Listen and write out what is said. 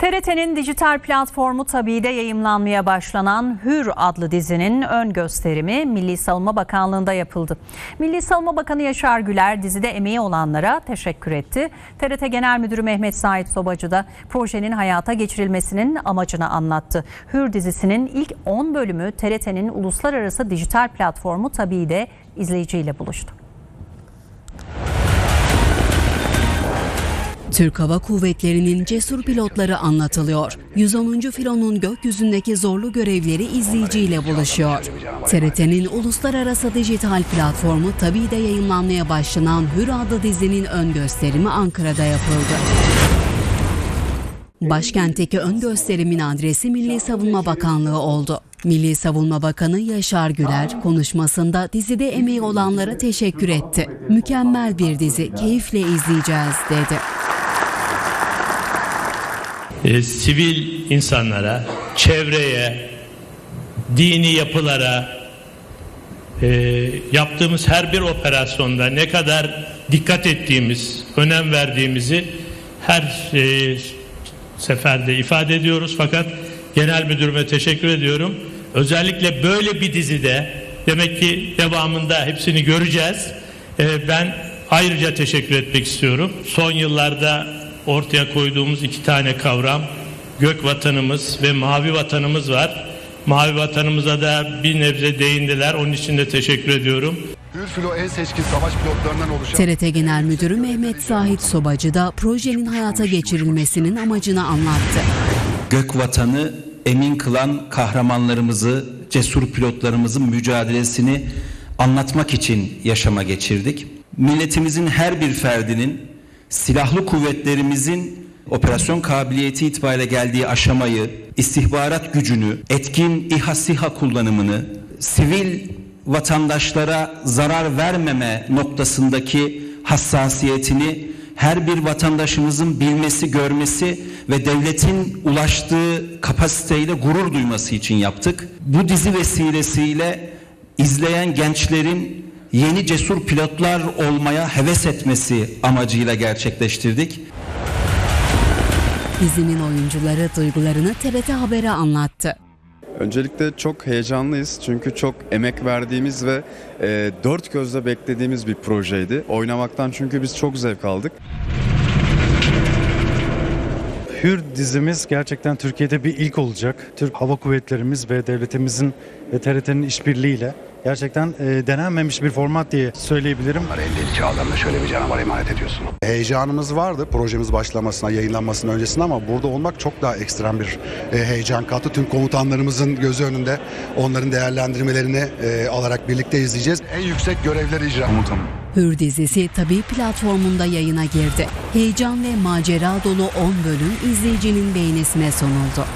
TRT'nin dijital platformu Tabi'de yayımlanmaya başlanan Hür adlı dizinin ön gösterimi Milli Savunma Bakanlığı'nda yapıldı. Milli Savunma Bakanı Yaşar Güler dizide emeği olanlara teşekkür etti. TRT Genel Müdürü Mehmet Sait Sobacı da projenin hayata geçirilmesinin amacını anlattı. Hür dizisinin ilk 10 bölümü TRT'nin uluslararası dijital platformu Tabi'de izleyiciyle buluştu. Türk Hava Kuvvetleri'nin cesur pilotları anlatılıyor. 110. filonun gökyüzündeki zorlu görevleri izleyiciyle buluşuyor. TRT'nin uluslararası dijital platformu tabii de yayınlanmaya başlanan Hür adlı dizinin ön gösterimi Ankara'da yapıldı. Başkentteki ön gösterimin adresi Milli Savunma Bakanlığı oldu. Milli Savunma Bakanı Yaşar Güler konuşmasında dizide emeği olanlara teşekkür etti. Mükemmel bir dizi, keyifle izleyeceğiz dedi. E, sivil insanlara, çevreye, dini yapılara e, yaptığımız her bir operasyonda ne kadar dikkat ettiğimiz, önem verdiğimizi her e, seferde ifade ediyoruz. Fakat genel müdürüme teşekkür ediyorum. Özellikle böyle bir dizide demek ki devamında hepsini göreceğiz. E, ben ayrıca teşekkür etmek istiyorum. Son yıllarda ortaya koyduğumuz iki tane kavram gök vatanımız ve mavi vatanımız var. Mavi vatanımıza da bir nebze değindiler. Onun için de teşekkür ediyorum. Hür filo en seçkin savaş pilotlarından oluşan TRT Genel Müdürü Mehmet Sahit Sobacı da projenin hayata geçirilmesinin amacını anlattı. gök vatanı emin kılan kahramanlarımızı, cesur pilotlarımızın mücadelesini anlatmak için yaşama geçirdik. Milletimizin her bir ferdinin silahlı kuvvetlerimizin operasyon kabiliyeti itibariyle geldiği aşamayı, istihbarat gücünü, etkin İHA SİHA kullanımını, sivil vatandaşlara zarar vermeme noktasındaki hassasiyetini her bir vatandaşımızın bilmesi, görmesi ve devletin ulaştığı kapasiteyle gurur duyması için yaptık. Bu dizi vesilesiyle izleyen gençlerin yeni cesur pilotlar olmaya heves etmesi amacıyla gerçekleştirdik. Dizinin oyuncuları duygularını TRT Haber'e anlattı. Öncelikle çok heyecanlıyız çünkü çok emek verdiğimiz ve e, dört gözle beklediğimiz bir projeydi. Oynamaktan çünkü biz çok zevk aldık. Hür dizimiz gerçekten Türkiye'de bir ilk olacak. Türk Hava Kuvvetlerimiz ve devletimizin ve TRT'nin işbirliğiyle gerçekten e, denenmemiş bir format diye söyleyebilirim. 50 çağlarında şöyle bir canavar emanet ediyorsun. Heyecanımız vardı projemiz başlamasına, yayınlanmasının öncesinde ama burada olmak çok daha ekstrem bir e, heyecan kattı. Tüm komutanlarımızın gözü önünde onların değerlendirmelerini e, alarak birlikte izleyeceğiz. En yüksek görevleri icra. Komutanım. Hür dizisi tabii platformunda yayına girdi. Heyecan ve macera dolu 10 bölüm izleyicinin beğenisine sunuldu.